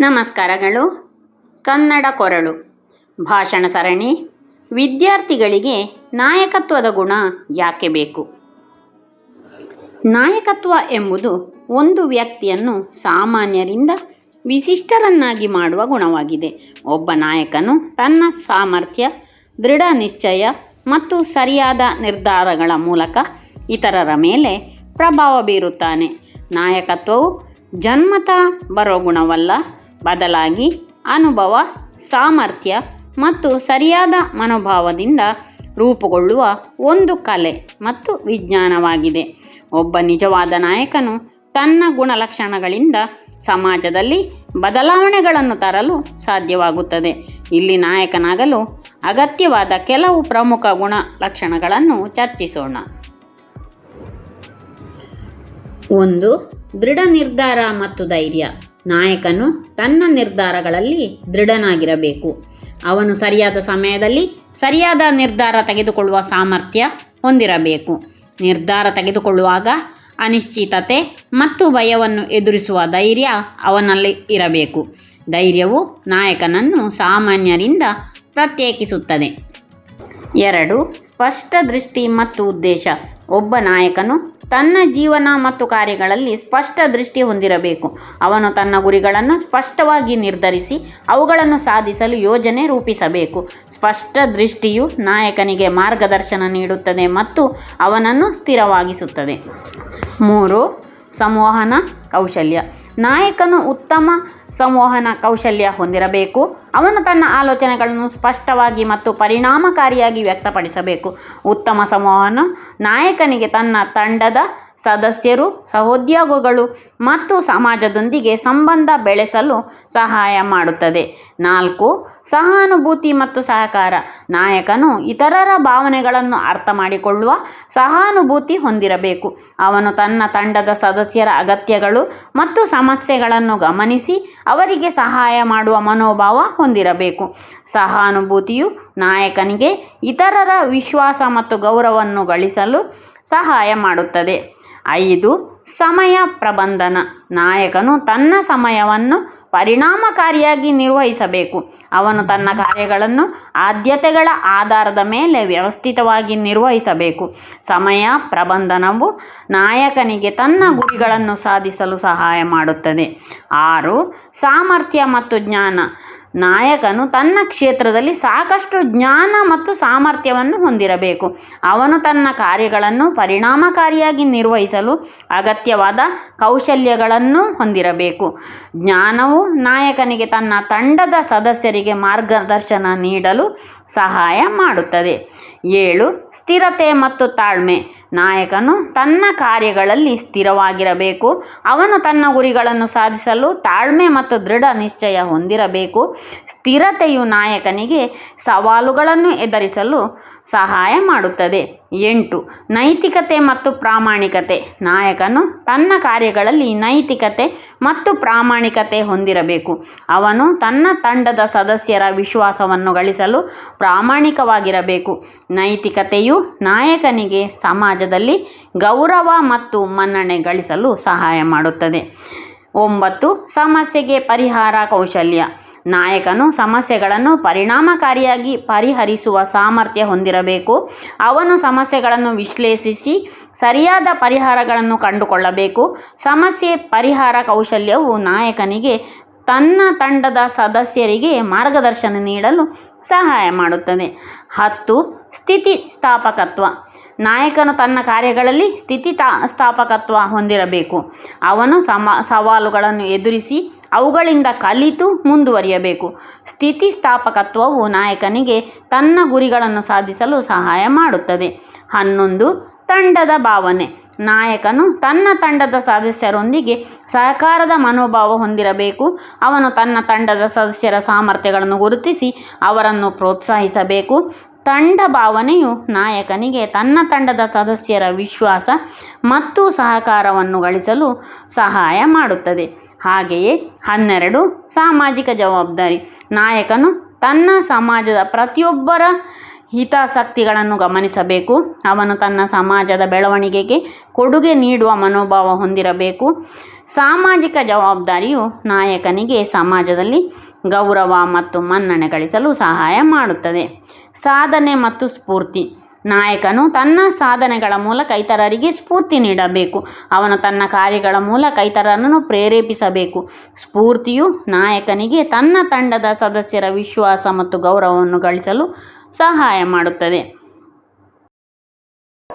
ನಮಸ್ಕಾರಗಳು. ಕನ್ನಡ ಕೊರಳು. ಭಾಷಣ ಸರಣಿ. ವಿದ್ಯಾರ್ಥಿಗಳಿಗೆ ನಾಯಕತ್ವದ ಗುಣ ಯಾಕೆ ಬೇಕು? ನಾಯಕತ್ವ ಎಂಬುದು ಒಂದು ವ್ಯಕ್ತಿಯನ್ನು ಸಾಮಾನ್ಯರಿಂದ ವಿಶಿಷ್ಟರನ್ನಾಗಿ ಮಾಡುವ ಗುಣವಾಗಿದೆ. ಒಬ್ಬ ನಾಯಕನು ತನ್ನ ಸಾಮರ್ಥ್ಯ, ದೃಢ ನಿಶ್ಚಯ ಮತ್ತು ಸರಿಯಾದ ನಿರ್ಧಾರಗಳ ಮೂಲಕ ಇತರರ ಮೇಲೆ ಪ್ರಭಾವ ಬೀರುತ್ತಾನೆ. ನಾಯಕತ್ವವು ಜನ್ಮತ ಬರೋ ಗುಣವಲ್ಲ ಬದಲಾಗಿ ಅನುಭವ, ಸಾಮರ್ಥ್ಯ ಮತ್ತು ಸರಿಯಾದ ಮನೋಭಾವದಿಂದ ರೂಪುಗೊಳ್ಳುವ ಒಂದು ಕಲೆ ಮತ್ತು ವಿಜ್ಞಾನವಾಗಿದೆ. ಒಬ್ಬ ನಿಜವಾದ ನಾಯಕನು ತನ್ನ ಗುಣಲಕ್ಷಣಗಳಿಂದ ಸಮಾಜದಲ್ಲಿ ಬದಲಾವಣೆಗಳನ್ನು ತರಲು ಸಾಧ್ಯವಾಗುತ್ತದೆ. ಇಲ್ಲಿ ನಾಯಕನಾಗಲು ಅಗತ್ಯವಾದ ಕೆಲವು ಪ್ರಮುಖ ಗುಣಲಕ್ಷಣಗಳನ್ನು ಚರ್ಚಿಸೋಣ. ಒಂದು ದೃಢ ನಿರ್ಧಾರ ಮತ್ತು ಧೈರ್ಯ. ನಾಯಕನು ತನ್ನ ನಿರ್ಧಾರಗಳಲ್ಲಿ ದೃಢನಾಗಿರಬೇಕು. ಅವನು ಸರಿಯಾದ ಸಮಯದಲ್ಲಿ ಸರಿಯಾದ ನಿರ್ಧಾರ ತೆಗೆದುಕೊಳ್ಳುವ ಸಾಮರ್ಥ್ಯ ಹೊಂದಿರಬೇಕು. ನಿರ್ಧಾರ ತೆಗೆದುಕೊಳ್ಳುವಾಗ ಅನಿಶ್ಚಿತತೆ ಮತ್ತು ಭಯವನ್ನು ಎದುರಿಸುವ ಧೈರ್ಯ ಅವನಲ್ಲಿ ಇರಬೇಕು. ಧೈರ್ಯವು ನಾಯಕನನ್ನು ಸಾಮಾನ್ಯರಿಂದ ಪ್ರತ್ಯೇಕಿಸುತ್ತದೆ. ಎರಡು, ಸ್ಪಷ್ಟ ದೃಷ್ಟಿ ಮತ್ತು ಉದ್ದೇಶ. ಒಬ್ಬ ನಾಯಕನು ತನ್ನ ಜೀವನ ಮತ್ತು ಕಾರ್ಯಗಳಲ್ಲಿ ಸ್ಪಷ್ಟ ದೃಷ್ಟಿ ಹೊಂದಿರಬೇಕು. ಅವನು ತನ್ನ ಗುರಿಗಳನ್ನು ಸ್ಪಷ್ಟವಾಗಿ ನಿರ್ಧರಿಸಿ ಅವುಗಳನ್ನು ಸಾಧಿಸಲು ಯೋಜನೆ ರೂಪಿಸಬೇಕು. ಸ್ಪಷ್ಟ ದೃಷ್ಟಿಯು ನಾಯಕನಿಗೆ ಮಾರ್ಗದರ್ಶನ ನೀಡುತ್ತದೆ ಮತ್ತು ಅವನನ್ನು ಸ್ಥಿರವಾಗಿಸುತ್ತದೆ. ಮೂರು, ಸಂವಹನ ಕೌಶಲ್ಯ. ನಾಯಕನು ಉತ್ತಮ ಸಂವಹನ ಕೌಶಲ್ಯ ಹೊಂದಿರಬೇಕು. ಅವನು ತನ್ನ ಆಲೋಚನೆಗಳನ್ನು ಸ್ಪಷ್ಟವಾಗಿ ಮತ್ತು ಪರಿಣಾಮಕಾರಿಯಾಗಿ ವ್ಯಕ್ತಪಡಿಸಬೇಕು. ಉತ್ತಮ ಸಂವಹನ ನಾಯಕನಿಗೆ ತನ್ನ ತಂಡದ ಸದಸ್ಯರು, ಸಹೋದ್ಯೋಗಿಗಳು ಮತ್ತು ಸಮಾಜದೊಂದಿಗೆ ಸಂಬಂಧ ಬೆಳೆಸಲು ಸಹಾಯ ಮಾಡುತ್ತದೆ. ನಾಲ್ಕು, ಸಹಾನುಭೂತಿ ಮತ್ತು ಸಹಕಾರ. ನಾಯಕನು ಇತರರ ಭಾವನೆಗಳನ್ನು ಅರ್ಥ ಮಾಡಿಕೊಳ್ಳುವ ಸಹಾನುಭೂತಿ ಹೊಂದಿರಬೇಕು. ಅವನು ತನ್ನ ತಂಡದ ಸದಸ್ಯರ ಅಗತ್ಯಗಳು ಮತ್ತು ಸಮಸ್ಯೆಗಳನ್ನು ಗಮನಿಸಿ ಅವರಿಗೆ ಸಹಾಯ ಮಾಡುವ ಮನೋಭಾವ ಹೊಂದಿರಬೇಕು. ಸಹಾನುಭೂತಿಯು ನಾಯಕನಿಗೆ ಇತರರ ವಿಶ್ವಾಸ ಮತ್ತು ಗೌರವವನ್ನು ಗಳಿಸಲು ಸಹಾಯ ಮಾಡುತ್ತದೆ. ಐದು, ಸಮಯ ಪ್ರಬಂಧನ. ನಾಯಕನು ತನ್ನ ಸಮಯವನ್ನು ಪರಿಣಾಮಕಾರಿಯಾಗಿ ನಿರ್ವಹಿಸಬೇಕು. ಅವನು ತನ್ನ ಕಾರ್ಯಗಳನ್ನು ಆದ್ಯತೆಗಳ ಆಧಾರದ ಮೇಲೆ ವ್ಯವಸ್ಥಿತವಾಗಿ ನಿರ್ವಹಿಸಬೇಕು. ಸಮಯ ಪ್ರಬಂಧನವು ನಾಯಕನಿಗೆ ತನ್ನ ಗುರಿಗಳನ್ನು ಸಾಧಿಸಲು ಸಹಾಯ ಮಾಡುತ್ತದೆ. ಆರು, ಸಾಮರ್ಥ್ಯ ಮತ್ತು ಜ್ಞಾನ. ನಾಯಕನು ತನ್ನ ಕ್ಷೇತ್ರದಲ್ಲಿ ಸಾಕಷ್ಟು ಜ್ಞಾನ ಮತ್ತು ಸಾಮರ್ಥ್ಯವನ್ನು ಹೊಂದಿರಬೇಕು. ಅವನು ತನ್ನ ಕಾರ್ಯಗಳನ್ನು ಪರಿಣಾಮಕಾರಿಯಾಗಿ ನಿರ್ವಹಿಸಲು ಅಗತ್ಯವಾದ ಕೌಶಲ್ಯಗಳನ್ನು ಹೊಂದಿರಬೇಕು. ಜ್ಞಾನವು ನಾಯಕನಿಗೆ ತನ್ನ ತಂಡದ ಸದಸ್ಯರಿಗೆ ಮಾರ್ಗದರ್ಶನ ನೀಡಲು ಸಹಾಯ ಮಾಡುತ್ತದೆ. ಏಳು, ಸ್ಥಿರತೆ ಮತ್ತು ತಾಳ್ಮೆ. ನಾಯಕನು ತನ್ನ ಕಾರ್ಯಗಳಲ್ಲಿ ಸ್ಥಿರವಾಗಿರಬೇಕು. ಅವನು ತನ್ನ ಗುರಿಗಳನ್ನು ಸಾಧಿಸಲು ತಾಳ್ಮೆ ಮತ್ತು ದೃಢ ನಿಶ್ಚಯ ಹೊಂದಿರಬೇಕು. ಸ್ಥಿರತೆಯು ನಾಯಕನಿಗೆ ಸವಾಲುಗಳನ್ನು ಎದುರಿಸಲು ಸಹಾಯ ಮಾಡುತ್ತದೆ. ಎಂಟು, ನೈತಿಕತೆ ಮತ್ತು ಪ್ರಾಮಾಣಿಕತೆ. ನಾಯಕನು ತನ್ನ ಕಾರ್ಯಗಳಲ್ಲಿ ನೈತಿಕತೆ ಮತ್ತು ಪ್ರಾಮಾಣಿಕತೆ ಹೊಂದಿರಬೇಕು. ಅವನು ತನ್ನ ತಂಡದ ಸದಸ್ಯರ ವಿಶ್ವಾಸವನ್ನು ಗಳಿಸಲು ಪ್ರಾಮಾಣಿಕವಾಗಿರಬೇಕು. ನೈತಿಕತೆಯು ನಾಯಕನಿಗೆ ಸಮಾಜದಲ್ಲಿ ಗೌರವ ಮತ್ತು ಮನ್ನಣೆ ಗಳಿಸಲು ಸಹಾಯ ಮಾಡುತ್ತದೆ. ಒಂಬತ್ತು, ಸಮಸ್ಯೆಗೆ ಪರಿಹಾರ ಕೌಶಲ್ಯ. ನಾಯಕನು ಸಮಸ್ಯೆಗಳನ್ನು ಪರಿಣಾಮಕಾರಿಯಾಗಿ ಪರಿಹರಿಸುವ ಸಾಮರ್ಥ್ಯ ಹೊಂದಿರಬೇಕು. ಅವನು ಸಮಸ್ಯೆಗಳನ್ನು ವಿಶ್ಲೇಷಿಸಿ ಸರಿಯಾದ ಪರಿಹಾರಗಳನ್ನು ಕಂಡುಕೊಳ್ಳಬೇಕು. ಸಮಸ್ಯೆ ಪರಿಹಾರ ಕೌಶಲ್ಯವು ನಾಯಕನಿಗೆ ತನ್ನ ತಂಡದ ಸದಸ್ಯರಿಗೆ ಮಾರ್ಗದರ್ಶನ ನೀಡಲು ಸಹಾಯ ಮಾಡುತ್ತದೆ. ಹತ್ತು, ಸ್ಥಿತಿಸ್ಥಾಪಕತ್ವ. ನಾಯಕನು ತನ್ನ ಕಾರ್ಯಗಳಲ್ಲಿ ಸ್ಥಿತಿ ಸ್ಥಾಪಕತ್ವ ಹೊಂದಿರಬೇಕು. ಅವನು ಸಮ, ಸವಾಲುಗಳನ್ನು ಎದುರಿಸಿ ಅವುಗಳಿಂದ ಕಲಿತು ಮುಂದುವರಿಯಬೇಕು. ಸ್ಥಿತಿ ಸ್ಥಾಪಕತ್ವವು ನಾಯಕನಿಗೆ ತನ್ನ ಗುರಿಗಳನ್ನು ಸಾಧಿಸಲು ಸಹಾಯ ಮಾಡುತ್ತದೆ. ಹನ್ನೊಂದು, ತಂಡದ ಭಾವನೆ. ನಾಯಕನು ತನ್ನ ತಂಡದ ಸದಸ್ಯರೊಂದಿಗೆ ಸಹಕಾರದ ಮನೋಭಾವ ಹೊಂದಿರಬೇಕು. ಅವನು ತನ್ನ ತಂಡದ ಸದಸ್ಯರ ಸಾಮರ್ಥ್ಯಗಳನ್ನು ಗುರುತಿಸಿ ಅವರನ್ನು ಪ್ರೋತ್ಸಾಹಿಸಬೇಕು. ತಂಡ ಭಾವನೆಯು ನಾಯಕನಿಗೆ ತನ್ನ ತಂಡದ ಸದಸ್ಯರ ವಿಶ್ವಾಸ ಮತ್ತು ಸಹಕಾರವನ್ನು ಗಳಿಸಲು ಸಹಾಯ ಮಾಡುತ್ತದೆ. ಹಾಗೆಯೇ ಹನ್ನೆರಡು ಸಾಮಾಜಿಕ ಜವಾಬ್ದಾರಿ. ನಾಯಕನು ತನ್ನ ಸಮಾಜದ ಪ್ರತಿಯೊಬ್ಬರ ಹಿತಾಸಕ್ತಿಗಳನ್ನು ಗಮನಿಸಬೇಕು. ಅವನು ತನ್ನ ಸಮಾಜದ ಬೆಳವಣಿಗೆಗೆ ಕೊಡುಗೆ ನೀಡುವ ಮನೋಭಾವ ಹೊಂದಿರಬೇಕು. ಸಾಮಾಜಿಕ ಜವಾಬ್ದಾರಿಯು ನಾಯಕನಿಗೆ ಸಮಾಜದಲ್ಲಿ ಗೌರವ ಮತ್ತು ಮನ್ನಣೆ ಗಳಿಸಲು ಸಹಾಯ ಮಾಡುತ್ತದೆ. ಸಾಧನೆ ಮತ್ತು ಸ್ಫೂರ್ತಿ. ನಾಯಕನು ತನ್ನ ಸಾಧನೆಗಳ ಮೂಲಕ ಇತರರಿಗೆ ಸ್ಫೂರ್ತಿ ನೀಡಬೇಕು. ಅವನು ತನ್ನ ಕಾರ್ಯಗಳ ಮೂಲಕ ಇತರರನ್ನು ಪ್ರೇರೇಪಿಸಬೇಕು. ಸ್ಫೂರ್ತಿಯು ನಾಯಕನಿಗೆ ತನ್ನ ತಂಡದ ಸದಸ್ಯರ ವಿಶ್ವಾಸ ಮತ್ತು ಗೌರವವನ್ನು ಗಳಿಸಲು ಸಹಾಯ ಮಾಡುತ್ತದೆ.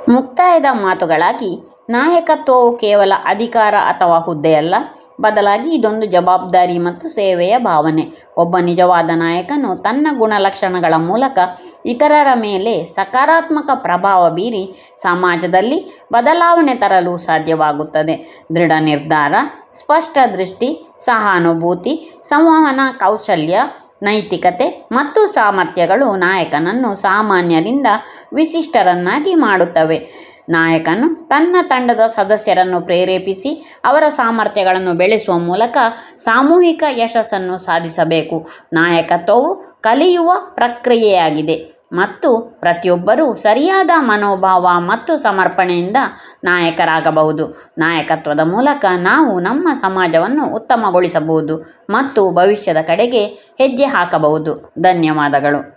ಮುಕ್ತಾಯದ ಮಾತುಗಳಾಗಿ ನಾಯಕತ್ವವು ಕೇವಲ ಅಧಿಕಾರ ಅಥವಾ ಹುದ್ದೆಯಲ್ಲ ಬದಲಾಗಿ ಇದೊಂದು ಜವಾಬ್ದಾರಿ ಮತ್ತು ಸೇವೆಯ ಭಾವನೆ. ಒಬ್ಬ ನಿಜವಾದ ನಾಯಕನು ತನ್ನ ಗುಣಲಕ್ಷಣಗಳ ಮೂಲಕ ಇತರರ ಮೇಲೆ ಸಕಾರಾತ್ಮಕ ಪ್ರಭಾವ ಬೀರಿ ಸಮಾಜದಲ್ಲಿ ಬದಲಾವಣೆ ತರಲು ಸಾಧ್ಯವಾಗುತ್ತದೆ. ದೃಢ ನಿರ್ಧಾರ, ಸ್ಪಷ್ಟ ದೃಷ್ಟಿ, ಸಹಾನುಭೂತಿ, ಸಂವಹನ, ಕೌಶಲ್ಯ, ನೈತಿಕತೆ ಮತ್ತು ಸಾಮರ್ಥ್ಯಗಳು ನಾಯಕನನ್ನು ಸಾಮಾನ್ಯರಿಂದ ವಿಶಿಷ್ಟರನ್ನಾಗಿ ಮಾಡುತ್ತವೆ. ನಾಯಕನು ತನ್ನ ತಂಡದ ಸದಸ್ಯರನ್ನು ಪ್ರೇರೇಪಿಸಿ ಅವರ ಸಾಮರ್ಥ್ಯಗಳನ್ನು ಬೆಳೆಸುವ ಮೂಲಕ ಸಾಮೂಹಿಕ ಯಶಸ್ಸನ್ನು ಸಾಧಿಸಬೇಕು. ನಾಯಕತ್ವವು ಕಲಿಯುವ ಪ್ರಕ್ರಿಯೆಯಾಗಿದೆ ಮತ್ತು ಪ್ರತಿಯೊಬ್ಬರೂ ಸರಿಯಾದ ಮನೋಭಾವ ಮತ್ತು ಸಮರ್ಪಣೆಯಿಂದ ನಾಯಕರಾಗಬಹುದು. ನಾಯಕತ್ವದ ಮೂಲಕ ನಾವು ನಮ್ಮ ಸಮಾಜವನ್ನು ಉತ್ತಮಗೊಳಿಸಬಹುದು ಮತ್ತು ಭವಿಷ್ಯದ ಕಡೆಗೆ ಹೆಜ್ಜೆ ಹಾಕಬಹುದು. ಧನ್ಯವಾದಗಳು.